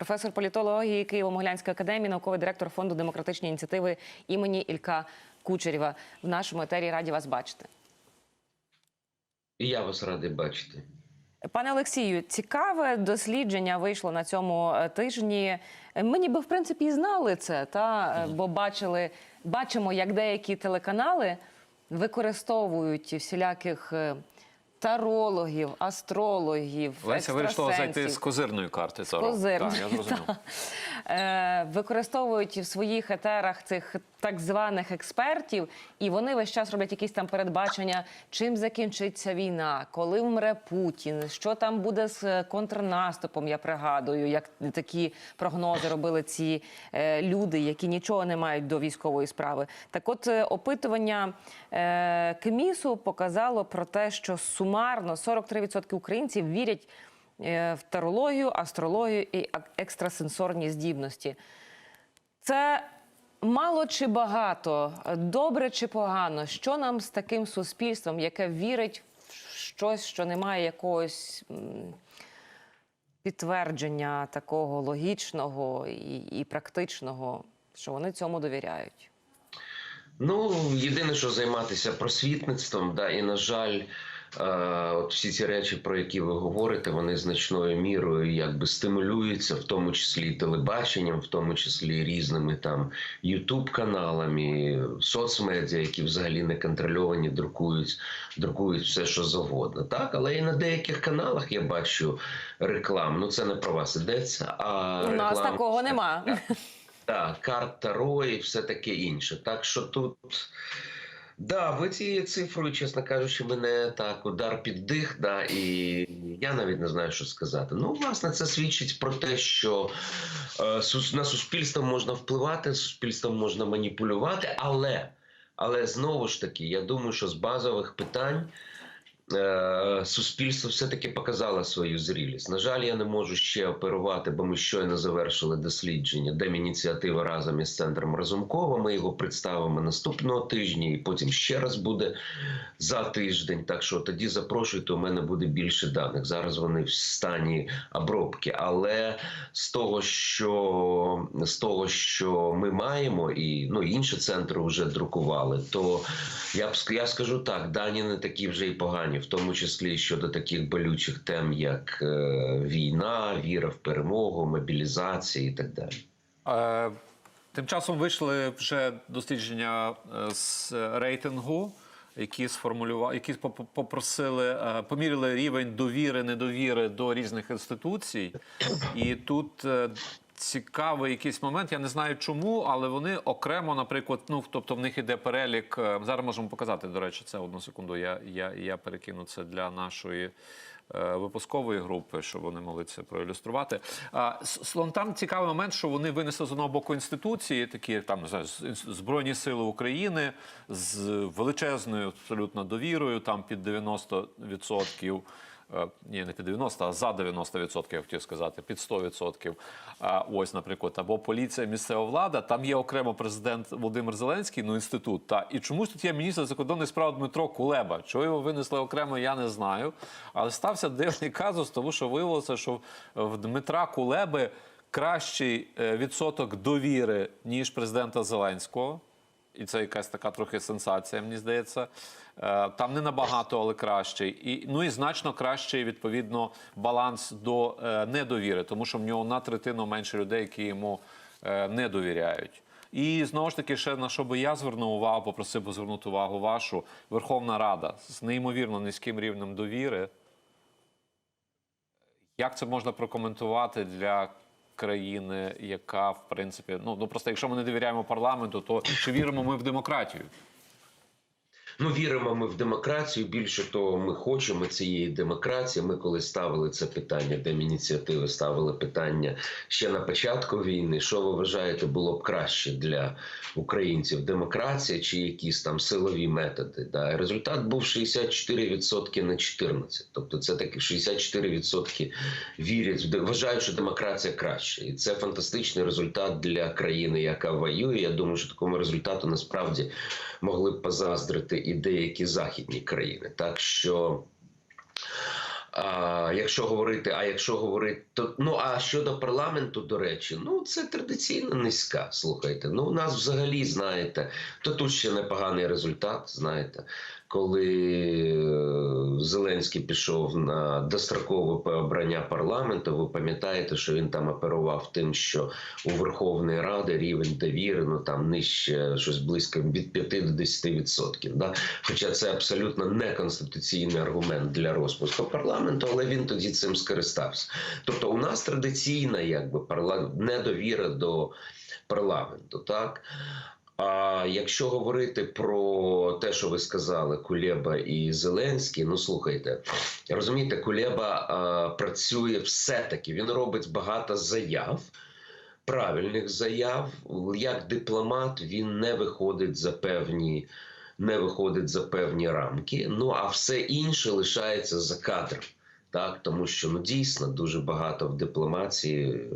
професор політології Києво-Могилянської академії, науковий директор фонду демократичні ініціативи імені Ілька Кучерєва. В нашому етері раді вас бачити. І я вас радий бачити. Пане Олексію, цікаве дослідження вийшло на цьому е, тижні. Ми ніби в принципі і знали це, та е, бо бачили, бачимо, як деякі телеканали використовують всіляких е, тарологів, астрологів, Леся вирішила зайти з козирної карти. Таро. Козирної, Так, я зрозумів. Е, використовують в своїх етерах цих так званих експертів, і вони весь час роблять якісь там передбачення, чим закінчиться війна, коли вмре Путін, що там буде з е, контрнаступом. Я пригадую, як такі прогнози робили ці е, люди, які нічого не мають до військової справи. Так, от е, опитування е, КМІСу показало про те, що сумарно 43% українців вірять е, в тарологію, астрологію і екстрасенсорні здібності. Це мало чи багато, добре чи погано? Що нам з таким суспільством, яке вірить в щось, що не має якогось підтвердження такого логічного і, і практичного, що вони цьому довіряють? Ну, єдине, що займатися просвітництвом, да, і на жаль, от всі ці речі, про які ви говорите, вони значною мірою якби стимулюються, в тому числі і телебаченням, в тому числі і різними там Ютуб-каналами, соцмедіа, які взагалі не контрольовані, друкують, друкують все, що завгодно. Так, але і на деяких каналах я бачу реклам. Ну це не про вас ідеться. А У нас реклам- такого нема. Так, карт Таро і все таке інше. Так що тут. Да, ви цією цифрою, чесно кажучи, мене так удар під дих, да, і я навіть не знаю, що сказати. Ну, власне, це свідчить про те, що е, на суспільство можна впливати, суспільством можна маніпулювати, але, але знову ж таки, я думаю, що з базових питань. Е, Суспільство все-таки показало свою зрілість. На жаль, я не можу ще оперувати, бо ми щойно завершили дослідження Демініціатива разом із центром Разумкова. Ми його представимо наступного тижня, і потім ще раз буде за тиждень. Так що тоді запрошуйте, у мене буде більше даних. Зараз вони в стані обробки. Але з того, що з того, що ми маємо, і ну інші центри вже друкували, то я б я скажу так: дані не такі вже й погані, в тому числі щодо таких болючих тем, як е, війна, віра в перемогу, мобілізація і так далі. Е, Тим часом вийшли вже дослідження е, з рейтингу, які сформулювали, які поп- попросили, поміряли рівень довіри, недовіри до різних інституцій. І тут цікавий якийсь момент. Я не знаю чому, але вони окремо, наприклад, ну тобто в них іде перелік. е, Зараз можемо показати. До речі, це одну секунду. Я, я, я перекину це для нашої. е, Випускової групи, щоб вони могли це проілюструвати. А, с- с- там цікавий момент, що вони винесли з одного боку інституції, такі там не знаю, Збройні Сили України з величезною абсолютно довірою, там під 90%. Е, Ні, не під 90, а за 90%, я хотів сказати, під 100%. А, ось, наприклад, або поліція, місцева влада. Там є окремо президент Володимир Зеленський, ну інститут. Та і чомусь тут є міністр закордонних справ Дмитро Кулеба. Чого його винесли окремо, я не знаю. Але стався дивний казус, тому що виявилося, що в Дмитра Кулеби кращий е, відсоток довіри ніж президента Зеленського. І це якась така трохи сенсація, мені здається. Е, Там не набагато, але кращий. І, ну і значно кращий, відповідно, баланс до е, недовіри, тому що в нього на третину менше людей, які йому е, не довіряють. І знову ж таки, ще на що би я звернув увагу, попросив би звернути увагу вашу Верховна Рада з неймовірно низьким рівнем довіри. Як це можна прокоментувати для країни, яка в принципі, ну, ну просто якщо ми не довіряємо парламенту, то чи віримо ми в демократію? Ну, віримо ми в демократію. Більше того, ми хочемо цієї демократії. Ми коли ставили це питання, демініціативи ставили питання ще на початку війни. Що ви вважаєте, було б краще для українців? Демократія чи якісь там силові методи? Да? Результат був 64% на 14%. Тобто, це таки 64% вірять, вважають, що демократія краще, і це фантастичний результат для країни, яка воює. Я думаю, що такому результату насправді могли б позаздрити і деякі західні країни. Так що А, якщо говорити, а якщо говорити, то ну а щодо парламенту, до речі, ну це традиційно низька. Слухайте. Ну у нас взагалі знаєте, то тут ще непоганий результат. Знаєте, коли е, Зеленський пішов на дострокове обрання парламенту, ви пам'ятаєте, що він там оперував тим, що у Верховної Ради рівень довіри ну там нижче щось близько від 5 до 10 відсотків. Да? Хоча це абсолютно неконституційний аргумент для розпуску парламенту, але він тоді цим скористався. Тобто, у нас традиційна якби парла... недовіра до парламенту, так. А якщо говорити про те, що ви сказали, Кулеба і Зеленський, ну слухайте, розумієте, Кулеба а, працює все-таки, він робить багато заяв, правильних заяв. Як дипломат він не виходить за певні, не виходить за певні рамки. Ну а все інше лишається за кадром. Так, тому що ну дійсно дуже багато в дипломації е,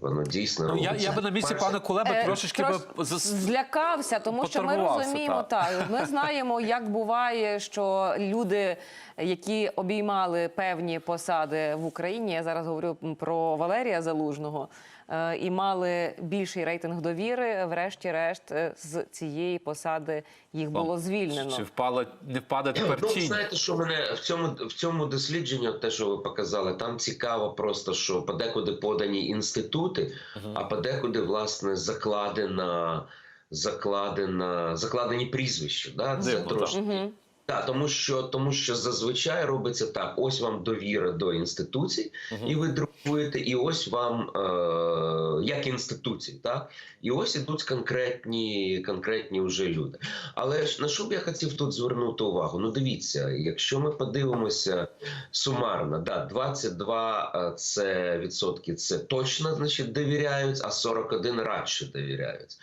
воно дійсно Ну, я, робиться. я би на місці пане пана Кулеби Е, трошечки трош- би зас- злякався, тому що ми розуміємо так. так. Ми знаємо, як буває, що люди, які обіймали певні посади в Україні, я зараз говорю про Валерія Залужного. Е, І мали більший рейтинг довіри. Врешті-решт, е, з цієї посади їх було звільнено. Чи впала, не впаде тепер Ну, знаєте, що мене в цьому в цьому дослідженні, те, що ви показали, там цікаво просто, що подекуди подані інститути, а подекуди власне закладена, закладена, закладені прізвища. Да? Це Дивно, трошки. Мгм. Так, тому що тому що зазвичай робиться так: ось вам довіра до інституцій, і ви друкуєте, і ось вам е, як інституції, так і ось ідуть конкретні, конкретні вже люди. Але ж на що б я хотів тут звернути увагу? Ну, дивіться, якщо ми подивимося сумарно, да, 22 е, це відсотки це точно значить довіряють, а 41 радше довіряють.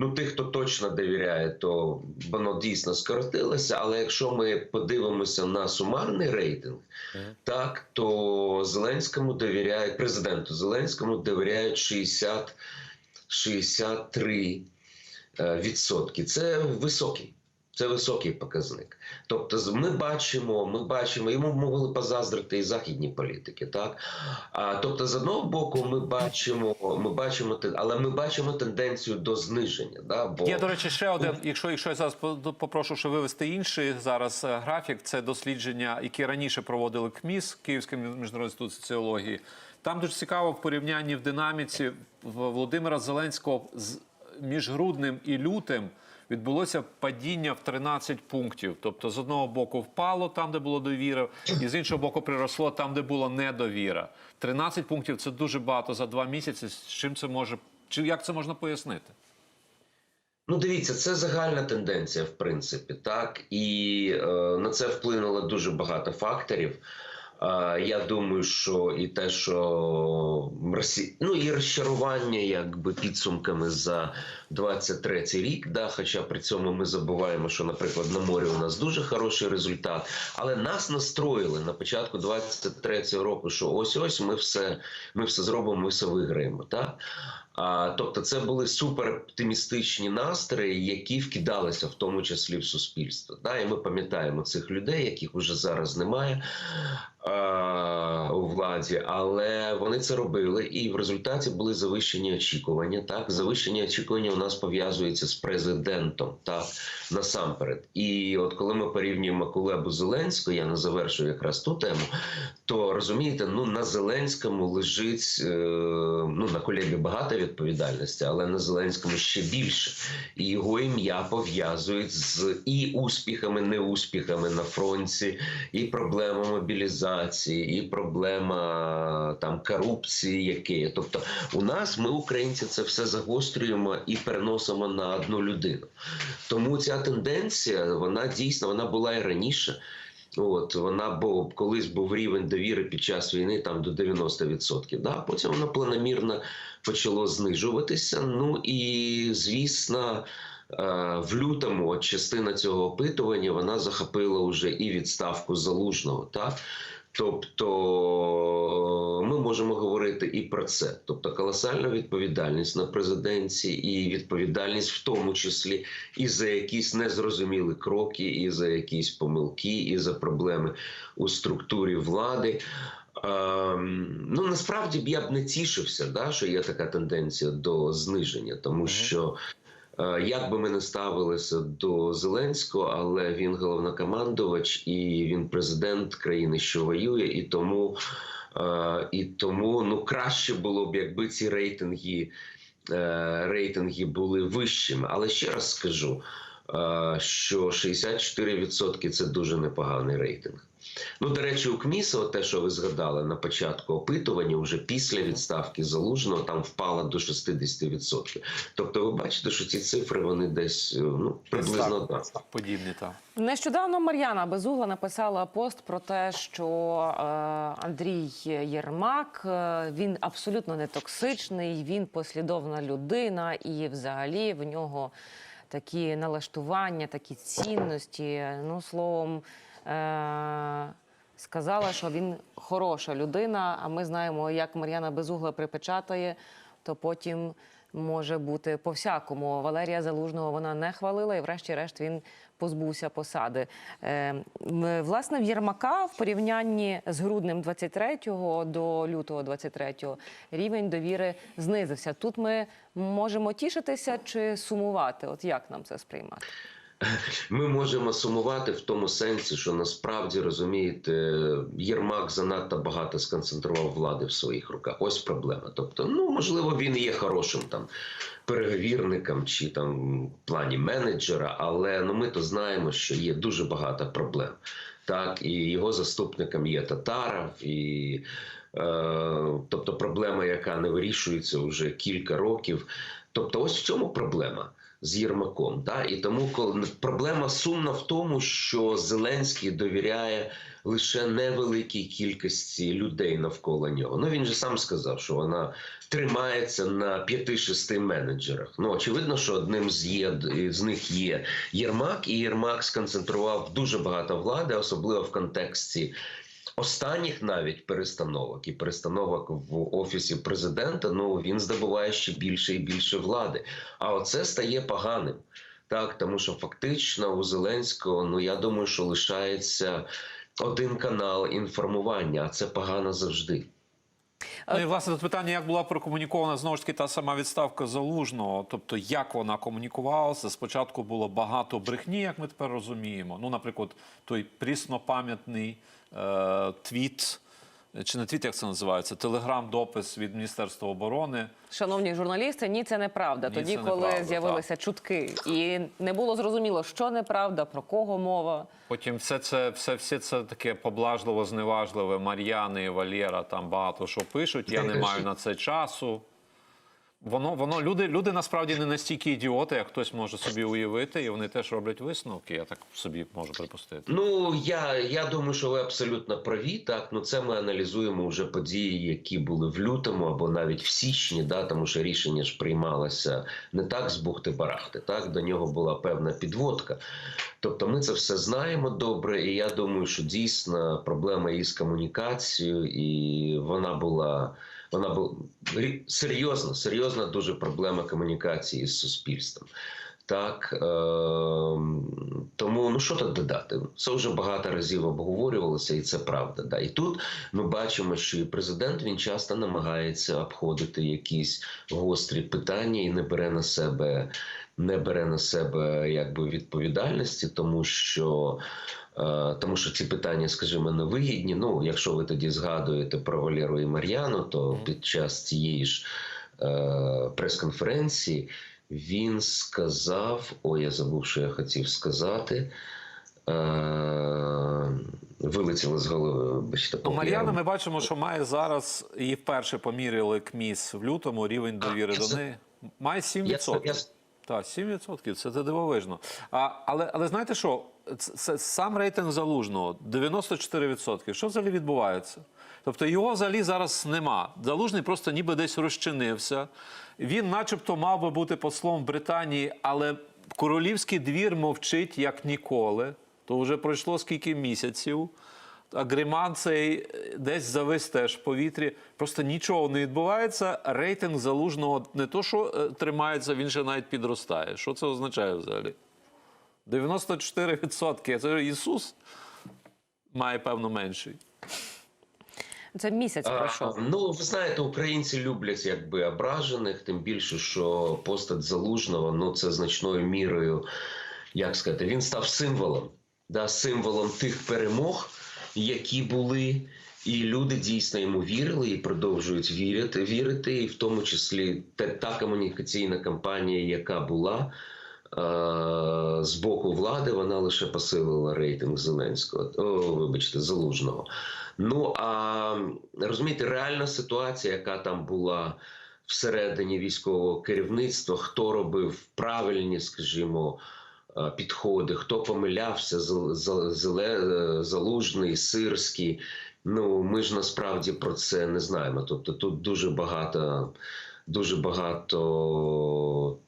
Ну, тих, хто точно довіряє, то воно дійсно скоротилося. Але якщо ми подивимося на сумарний рейтинг, так то Зеленському довіряють президенту Зеленському довіряють 60 63 е, відсотки. Це високий. Це високий показник. Тобто, ми бачимо, ми бачимо, йому могли позаздрити і західні політики, так а тобто, з одного боку, ми бачимо, ми бачимо, але ми бачимо тенденцію до зниження. Да? Бо Є, до речі, ще один. Якщо, якщо я зараз по- попрошу, ще вивести інший зараз е, графік, це дослідження, які раніше проводили КМІС, Київський міжнародний інститут соціології. Там дуже цікаво в порівнянні в динаміці Володимира Зеленського з між груднем і лютим. Відбулося падіння в 13 пунктів. Тобто, з одного боку впало там, де було довіра, і з іншого боку приросло там, де була недовіра. 13 пунктів це дуже багато за два місяці. З чим це може чи як це можна пояснити? Ну, дивіться, це загальна тенденція, в принципі, так і е, на це вплинуло дуже багато факторів. Я думаю, що і те, що Росі... ну і розчарування, якби підсумками за 23-й рік. Да, хоча при цьому ми забуваємо, що, наприклад, на морі у нас дуже хороший результат, але нас настроїли на початку 23-го року, що ось ось ми все, ми все зробимо, ми все виграємо. Так? Тобто, це були супер оптимістичні настрої, які вкидалися в тому числі в суспільство. І ми пам'ятаємо цих людей, яких уже зараз немає у владі, але вони це робили, і в результаті були завищені очікування. Так, завищені очікування у нас пов'язуються з президентом, так насамперед. І от коли ми порівнюємо Кулебу Зеленського, я не завершую якраз ту тему, то розумієте, ну на Зеленському лежить е, ну на Кулебі багато відповідальності, але на Зеленському ще більше. І його ім'я пов'язують з і успіхами, неуспіхами на фронті, і проблема мобілізації, і проблема там корупції, яке є. Тобто, у нас ми, українці, це все загострюємо і переносимо на одну людину. Тому ця тенденція, вона дійсно вона була і раніше. От вона бо колись був рівень довіри під час війни там до 90%. Да? Потім воно планомірно почало знижуватися. Ну і звісно, е, в лютому частина цього опитування вона захопила вже і відставку залужного. Так? Тобто ми можемо говорити і про це. Тобто колосальна відповідальність на президенці, і відповідальність в тому числі і за якісь незрозумілі кроки, і за якісь помилки, і за проблеми у структурі влади. Ем, ну насправді б я б не тішився, да, що є така тенденція до зниження, тому що. Е, Як би ми не ставилися до Зеленського, але він головнокомандувач і він президент країни, що воює, і тому, е, і тому ну краще було б, якби ці рейтинги, е, рейтинги були вищими. Але ще раз скажу, що 64% – це дуже непоганий рейтинг. Ну, до речі, у КМІСа, от те, що ви згадали на початку опитування, вже після відставки залужного там впало до 60%. Тобто, ви бачите, що ці цифри вони десь е, ну приблизно так. Подібні так. Нещодавно Мар'яна Безугла написала пост про те, що е, Андрій Єрмак е, він абсолютно не токсичний, він послідовна людина, і взагалі в нього такі налаштування, такі цінності. Ну, словом, сказала, що він хороша людина. А ми знаємо, як Мар'яна Безугла припечатає, то потім може бути по-всякому. Валерія Залужного вона не хвалила, і врешті-решт він позбувся посади. Е, власне, в Єрмака в порівнянні з груднем 23-го до лютого 23-го рівень довіри знизився. Тут ми можемо тішитися чи сумувати. От як нам це сприймати? Ми можемо сумувати в тому сенсі, що насправді розумієте, Єрмак занадто багато сконцентрував влади в своїх руках. Ось проблема. Тобто, ну можливо, він є хорошим там переговірником чи там в плані менеджера, але ну ми то знаємо, що є дуже багато проблем. Так, і його заступником є Татаров, і е, тобто проблема, яка не вирішується вже кілька років. Тобто, ось в цьому проблема з Єрмаком. Да? І тому коли проблема сумна в тому, що Зеленський довіряє лише невеликій кількості людей навколо нього. Ну він же сам сказав, що вона тримається на 5-6 менеджерах. Ну очевидно, що одним з є з них є Єрмак, і Єрмак сконцентрував дуже багато влади, особливо в контексті. Останніх навіть перестановок і перестановок в офісі президента, ну він здобуває ще більше і більше влади. А оце стає поганим. Так, тому що фактично у Зеленського, ну я думаю, що лишається один канал інформування, а це погано завжди. Ну і власне тут питання, як була прокомунікована знову ж таки та сама відставка залужного, тобто як вона комунікувалася. Спочатку було багато брехні, як ми тепер розуміємо. Ну, наприклад, той пріснопам'ятний е, твіт, чи не твіт, як це називається, телеграм-допис від Міністерства оборони. Шановні журналісти, ні, це неправда. Ні, Тоді, це коли неправда, з'явилися чутки, і не було зрозуміло, що неправда, про кого мова. Потім все це, все, все це таке поблажливо, зневажливе. Мар'яни і Валєра там багато що пишуть. Я не маю на це часу. Воно, воно люди, люди насправді не настільки ідіоти, як хтось може собі уявити, і вони теж роблять висновки. Я так собі можу припустити. Ну я, я думаю, що ви абсолютно праві. Так, ну це ми аналізуємо вже події, які були в лютому або навіть в січні, да, тому що рішення ж приймалося не так з бухти барахти. Так до нього була певна підводка. Тобто, ми це все знаємо добре, і я думаю, що дійсно проблема із комунікацією, і вона була. Вона була серйозна, серйозна дуже проблема комунікації з суспільством. Так е, тому ну що тут додати? Це вже багато разів обговорювалося, і це правда. Да. І тут ми бачимо, що і президент він часто намагається обходити якісь гострі питання і не бере на себе, не бере на себе якби відповідальності, тому що. Е, Тому що ці питання, скажімо, невигідні. Ну, якщо ви тоді згадуєте про Валеру і Мар'яну, то під час цієї ж е, прес-конференції він сказав: ой, я забув, що я хотів сказати. Е, вилетіло з голови. Бачите, Ну, Мар'яна, ми бачимо, що має зараз її вперше поміряли КМІС в лютому. Рівень довіри я до неї має 7%. Я- я- Так, 7%. Це дивовижно. А, але, але знаєте що? Це сам рейтинг залужного 94%. Що взагалі відбувається? Тобто його взагалі зараз нема. Залужний просто ніби десь розчинився. Він, начебто, мав би бути послом Британії, але королівський двір мовчить як ніколи. То вже пройшло скільки місяців. Агриман цей е, десь завис теж в повітрі. Просто нічого не відбувається. Рейтинг залужного не то, що е, тримається, він ще навіть підростає. Що це означає взагалі? 94%. Це Ісус має певно менший. Це місяць пройшов. ну, ви знаєте, українці люблять якби ображених, тим більше, що постать залужного, ну це значною мірою, як сказати, він став символом, да, символом тих перемог, які були. І люди дійсно йому вірили і продовжують вірити, вірити, і в тому числі та, та комунікаційна кампанія, яка була е- з боку влади, вона лише посилила рейтинг Зеленського, о, вибачте, залужного. Ну а розумієте, реальна ситуація, яка там була всередині військового керівництва, хто робив правильні, скажімо, підходи, хто помилявся, е, залужний, сирський. Ну, ми ж насправді про це не знаємо. Тобто тут дуже багато, дуже багато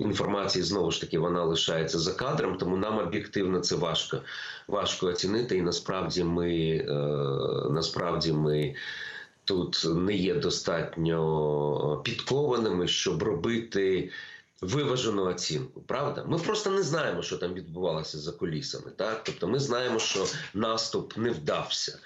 інформації знову ж таки вона лишається за кадром, тому нам об'єктивно це важко, важко оцінити. І насправді ми е, насправді ми тут не є достатньо підкованими, щоб робити. Виважену оцінку, правда? Ми просто не знаємо, що там відбувалося за кулісами. Так, тобто, ми знаємо, що наступ не вдався.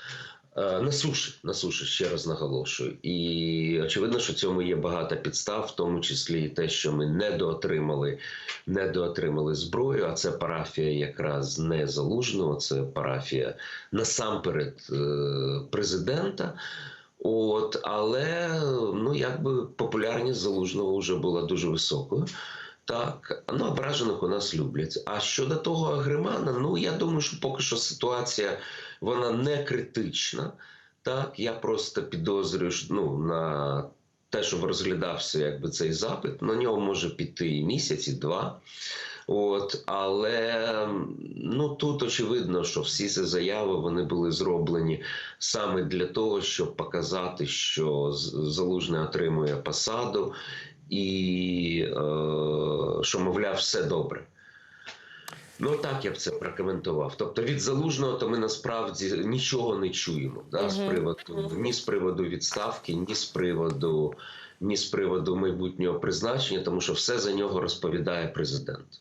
Е, На суші, на суші, ще раз наголошую. І очевидно, що цьому є багато підстав, в тому числі і те, що ми недоотримали, недоотримали зброю. А це парафія якраз не залужного, це парафія насамперед е, президента. От, але ну якби популярність залужного вже була дуже високою. Так, ну ображених у нас люблять. А щодо того Агримана, ну я думаю, що поки що ситуація вона не критична. Так, я просто підозрюю ну, на те, щоб розглядався якби цей запит. На нього може піти і місяць, і два. От, але ну тут очевидно, що всі ці заяви вони були зроблені саме для того, щоб показати, що залужний отримує посаду, і е, що, мовляв, все добре. Ну так я б це прокоментував. Тобто від залужного то ми насправді нічого не чуємо да, з приводу ні з приводу відставки, ні з приводу ні з приводу майбутнього призначення, тому що все за нього розповідає президент.